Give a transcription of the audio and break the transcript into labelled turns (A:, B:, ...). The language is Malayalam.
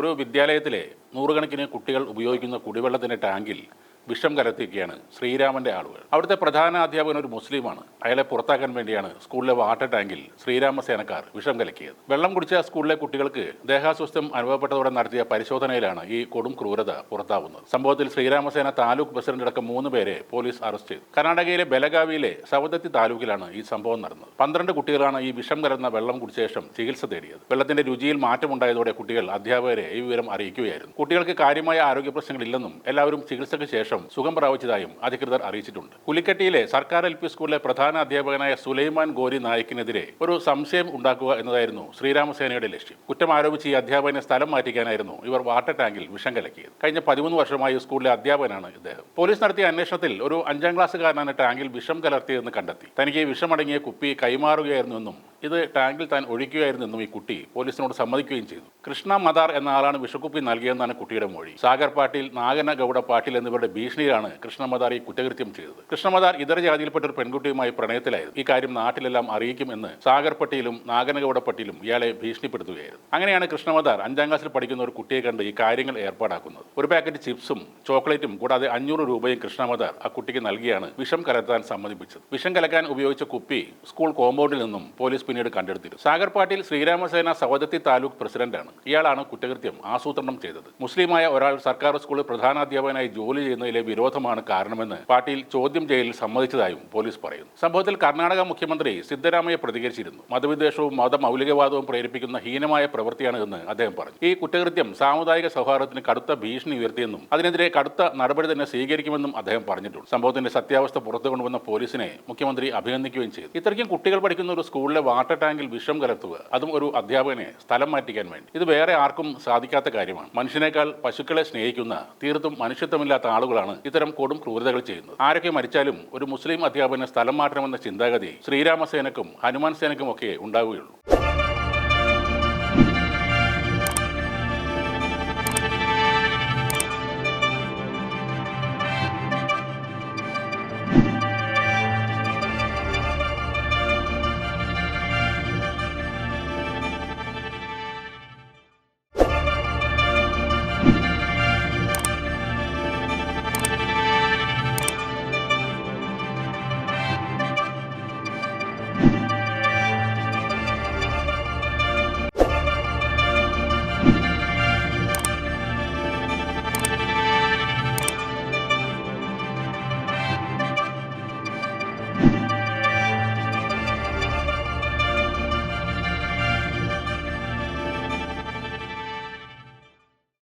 A: ഒരു വിദ്യാലയത്തിലെ നൂറുകണക്കിന് കുട്ടികൾ ഉപയോഗിക്കുന്ന കുടിവെള്ളത്തിന്റെ ടാങ്കിൽ വിഷം കരത്തിയൊക്കെയാണ് ശ്രീരാമന്റെ ആളുകൾ. അവിടുത്തെ പ്രധാന അധ്യാപകൻ ഒരു മുസ്ലിമാണ്. അയാളെ പുറത്താക്കാൻ വേണ്ടിയാണ് സ്കൂളിലെ വാട്ടർ ടാങ്കിൽ ശ്രീരാമ സേനക്കാർ വിഷം കലക്കിയത്. വെള്ളം കുടിച്ച സ്കൂളിലെ കുട്ടികൾക്ക് ദേഹാസ്വസ്ഥം അനുഭവപ്പെട്ടതോടെ നടത്തിയ പരിശോധനയിലാണ് ഈ കൊടും ക്രൂരത പുറത്താവുന്നത്. സംഭവത്തിൽ ശ്രീരാമസേന താലൂക്ക് പ്രസിഡന്റ് അടക്കം മൂന്ന് പേരെ പോലീസ് അറസ്റ്റ് ചെയ്തു. കർണാടകയിലെ ബലഗാവിയിലെ സവദത്തി താലൂക്കിലാണ് ഈ സംഭവം നടന്നത്. പന്ത്രണ്ട് കുട്ടികളാണ് ഈ വിഷം കലർന്ന വെള്ളം കുടിച്ച ശേഷം ചികിത്സ തേടിയത്. വെള്ളത്തിന്റെ രുചിയിൽ മാറ്റമുണ്ടായതോടെ കുട്ടികൾ അധ്യാപകരെ ഈ വിവരം അറിയിക്കുകയായിരുന്നു. കുട്ടികൾക്ക് കാര്യമായ ആരോഗ്യ പ്രശ്നങ്ങളില്ലെന്നും എല്ലാവരും ചികിത്സയ്ക്ക് ശേഷം സുഖം പ്രാപിച്ചതായും അധികൃതർ അറിയിച്ചിട്ടുണ്ട്. പുലിക്കട്ടിയിലെ സർക്കാർ എൽ പി സ്കൂളിലെ പ്രധാന അധ്യാപകനായ സുലൈമാൻ ഗോരി നായിക്കിനെതിരെ ഒരു സംശയം ഉണ്ടാക്കുക എന്നതായിരുന്നു ശ്രീരാമസേനയുടെ ലക്ഷ്യം. കുറ്റം ആരോപിച്ച് ഈ അധ്യാപകനെ സ്ഥലം മാറ്റിക്കാനായിരുന്നു ഇവർ വാട്ടർ ടാങ്കിൽ വിഷം കലക്കിയത്. കഴിഞ്ഞ പതിമൂന്ന് വർഷമായി സ്കൂളിലെ അധ്യാപകനാണ് ഇദ്ദേഹം. പോലീസ് നടത്തിയ അന്വേഷണത്തിൽ ഒരു അഞ്ചാം ക്ലാസ്സുകാരനാണ് ടാങ്കിൽ വിഷം കലർത്തിയതെന്ന് കണ്ടെത്തി. തനിക്ക് വിഷമടങ്ങിയ കുപ്പി കൈമാറുകയായിരുന്നുവെന്നും ഇത് ടാങ്കിൽ താൻ ഒഴിക്കുകയായിരുന്നെന്നും ഈ കുട്ടി പോലീസിനോട് സമ്മതിക്കുകയും ചെയ്തു. കൃഷ്ണ മദാർ എന്ന ആളാണ് വിഷക്കുപ്പി നൽകിയെന്നാണ് കുട്ടിയുടെ മൊഴി. സാഗർ പാട്ടീൽ നാഗന ഗൗഡ പാട്ടീൽ എന്നിവരുടെ ഭീഷണിയിലാണ് കൃഷ്ണ മദാർ ഈ കുറ്റകൃത്യം ചെയ്തത്. കൃഷ്ണ മദാർ ഇതര ജാതിയിൽപ്പെട്ട ഒരു പെൺകുട്ടിയുമായി പ്രണയത്തിലായിരുന്നു. ഈ കാര്യം നാട്ടിലെല്ലാം അറിയിക്കുമെന്ന് സാഗർ പട്ടിയിലും നാഗനഗൌഡ പട്ടിയിലും ഇയാളെ ഭീഷണിപ്പെടുത്തുകയായിരുന്നു. അങ്ങനെയാണ് കൃഷ്ണമദാർ അഞ്ചാം ക്ലാസ്സിൽ പഠിക്കുന്ന ഒരു കുട്ടിയെ കണ്ട് ഈ കാര്യങ്ങൾ ഏർപ്പാടാക്കുന്നത്. ഒരു പാക്കറ്റ് ചിപ്സും ചോക്ലേറ്റും കൂടാതെ അഞ്ഞൂറ് രൂപയും കൃഷ്ണമദാർ ആ കുട്ടിക്ക് നൽകിയാണ് വിഷം കലർത്താൻ സമ്മതിപ്പിച്ചത്. വിഷം കലക്കാൻ ഉപയോഗിച്ച കുപ്പി സ്കൂൾ കോമ്പൗണ്ടിൽ നിന്നും പോലീസ് പിന്നീട് കണ്ടെടുത്തിരുന്നു. സാഗർ പാട്ടീൽ ശ്രീരാമസേന സഹോദത്തി താലൂക്ക് പ്രസിഡന്റാണ്. ഇയാളാണ് കുറ്റകൃത്യം ആസൂത്രണം ചെയ്തത്. മുസ്ലിമായ ഒരാൾ സർക്കാർ സ്കൂളിൽ പ്രധാനാധ്യാപകനായി ജോലി ചെയ്യുന്നതിലെ വിരോധമാണ് കാരണമെന്ന് പാട്ടീൽ ചോദ്യം ചെയ്യലിൽ സമ്മതിച്ചതായും പോലീസ് പറയുന്നു. സംഭവത്തിൽ കർണാടക മുഖ്യമന്ത്രി സിദ്ധരാമയ്യ പ്രതികരിച്ചിരുന്നു. മതവിദ്വേഷവും മതമൗലികവാദവും പ്രേരിപ്പിക്കുന്ന ഹീനമായ പ്രവൃത്തിയാണ് എന്ന് അദ്ദേഹം പറഞ്ഞു. ഈ കുറ്റകൃത്യം സാമുദായിക സൗഹാർദ്ദത്തിന് കടുത്ത ഭീഷണി ഉയർത്തിയെന്നും അതിനെതിരെ കടുത്ത നടപടി തന്നെ സ്വീകരിക്കുമെന്നും അദ്ദേഹം പറഞ്ഞിട്ടുണ്ട്. സംഭവത്തിന്റെ സത്യാവസ്ഥ പുറത്തു കൊണ്ടുവന്ന പോലീസിനെ മുഖ്യമന്ത്രി അഭിനന്ദിക്കുകയും ചെയ്തു. ഇത്രയ്ക്കും കുട്ടികൾ പഠിക്കുന്ന ഒരു സ്കൂളിലെ വാട്ടർ ടാങ്കിൽ വിഷം കലർത്തുക. അതും ഒരു അധ്യാപകനെ സ്ഥലം മാറ്റിക്കാൻ വേണ്ടി. ഇത് വേറെ ആർക്കും സാധിക്കാത്ത കാര്യമാണ്. മനുഷ്യനേക്കാൾ പശുക്കളെ സ്നേഹിക്കുന്ന തീർത്തും മനുഷ്യത്വമില്ലാത്ത ആളുകളാണ് ഇത്തരം കൊടും ക്രൂരതകൾ ചെയ്യുന്നത്. ആരൊക്കെ മരിച്ചാലും ഒരു മുസ്ലിം അധ്യാപകനെ സ്ഥലം മാറ്റണമെന്ന ചിന്താഗതി ശ്രീരാമസേനക്കും ഹനുമാൻ സേനക്കും ഒക്കെ ഉണ്ടാവുകയുള്ളൂ.